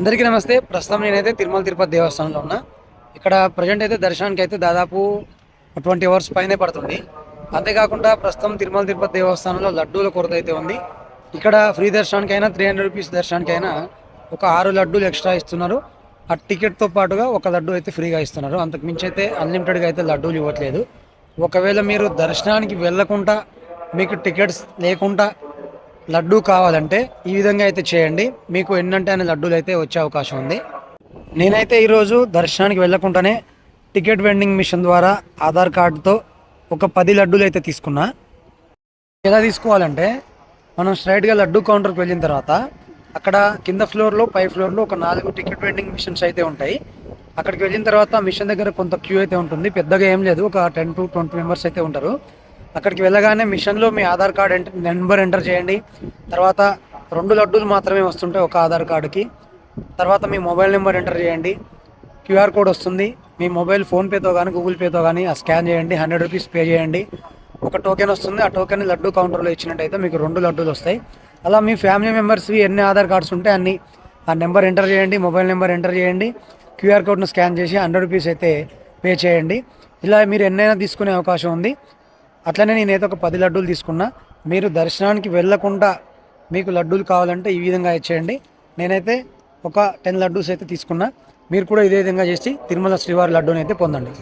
అందరికీ నమస్తే. ప్రస్తుతం నేనైతే తిరుమల తిరుపతి దేవస్థానంలో ఉన్నా. ఇక్కడ ప్రజెంట్ అయితే దర్శనానికి అయితే దాదాపు ట్వంటీ అవర్స్ పైనే పడుతుంది. అంతేకాకుండా ప్రస్తుతం తిరుమల తిరుపతి దేవస్థానంలో లడ్డూల కొరత అయితే ఉంది. ఇక్కడ ఫ్రీ దర్శనానికైనా త్రీ హండ్రెడ్ రూపీస్ దర్శనానికైనా ఒక ఆరు లడ్డూలు ఎక్స్ట్రా ఇస్తున్నారు. ఆ టికెట్తో పాటుగా ఒక లడ్డు అయితే ఫ్రీగా ఇస్తున్నారు. అంతకు మించి అయితే అన్లిమిటెడ్గా అయితే లడ్డూలు ఇవ్వట్లేదు. ఒకవేళ మీరు దర్శనానికి వెళ్ళకుండా మీకు టికెట్స్ లేకుండా లడ్డు కావాలంటే ఈ విధంగా అయితే చేయండి. మీకు ఎన్నంటే అనే లడ్డూలు అయితే వచ్చే అవకాశం ఉంది. నేనైతే ఈరోజు దర్శనానికి వెళ్ళకుండానే టికెట్ వెండింగ్ మిషన్ ద్వారా ఆధార్ కార్డుతో ఒక పది లడ్డూలు అయితే తీసుకున్నా. ఎలా తీసుకోవాలంటే మనం స్ట్రైట్గా లడ్డు కౌంటర్కి వెళ్ళిన తర్వాత అక్కడ కింద ఫ్లోర్లో పై ఫ్లోర్లో ఒక నాలుగు టికెట్ వెండింగ్ మిషన్స్ అయితే ఉంటాయి. అక్కడికి వెళ్ళిన తర్వాత మిషన్ దగ్గర కొంత క్యూ అయితే ఉంటుంది. పెద్దగా ఏం లేదు. ఒక టెన్ టు ట్వంటీ మెంబర్స్ అయితే ఉంటారు. అక్కడికి వెళ్ళగానే మిషన్లో మీ Aadhaar card enter number enter చేయండి. తర్వాత రెండు లడ్డూలు మాత్రమే వస్తుంటాయి ఒక ఆధార్ కార్డుకి. తర్వాత మీ మొబైల్ నెంబర్ ఎంటర్ చేయండి. క్యూఆర్ కోడ్ వస్తుంది. మీ మొబైల్ ఫోన్పేతో కానీ గూగుల్ పేతో కానీ ఆ స్కాన్ చేయండి. హండ్రెడ్ రూపీస్ పే చేయండి. ఒక టోకెన్ వస్తుంది. ఆ టోకెన్ లడ్డు కౌంటర్లో ఇచ్చినట్టయితే మీకు రెండు లడ్డూలు వస్తాయి. అలా మీ ఫ్యామిలీ మెంబర్స్వి ఎన్ని ఆధార్ కార్డ్స్ ఉంటే అన్ని ఆ నెంబర్ ఎంటర్ చేయండి. మొబైల్ నెంబర్ ఎంటర్ చేయండి. క్యూఆర్ కోడ్ను స్కాన్ చేసి హండ్రెడ్ రూపీస్ అయితే పే చేయండి. ఇలా మీరు ఎన్నైనా తీసుకునే అవకాశం ఉంది. అట్లనే నేనైతే ఒక పది లడ్డూలు తీసుకున్నా. మీరు దర్శనానికి వెళ్ళకుండా మీకు లడ్డూలు కావాలంటే ఈ విధంగా ఇచ్చేయండి. నేనైతే ఒక టెన్ లడ్డూస్ అయితే తీసుకున్నా. మీరు కూడా ఇదే విధంగా చేసి తిరుమల శ్రీవారి లడ్డూని అయితే పొందండి.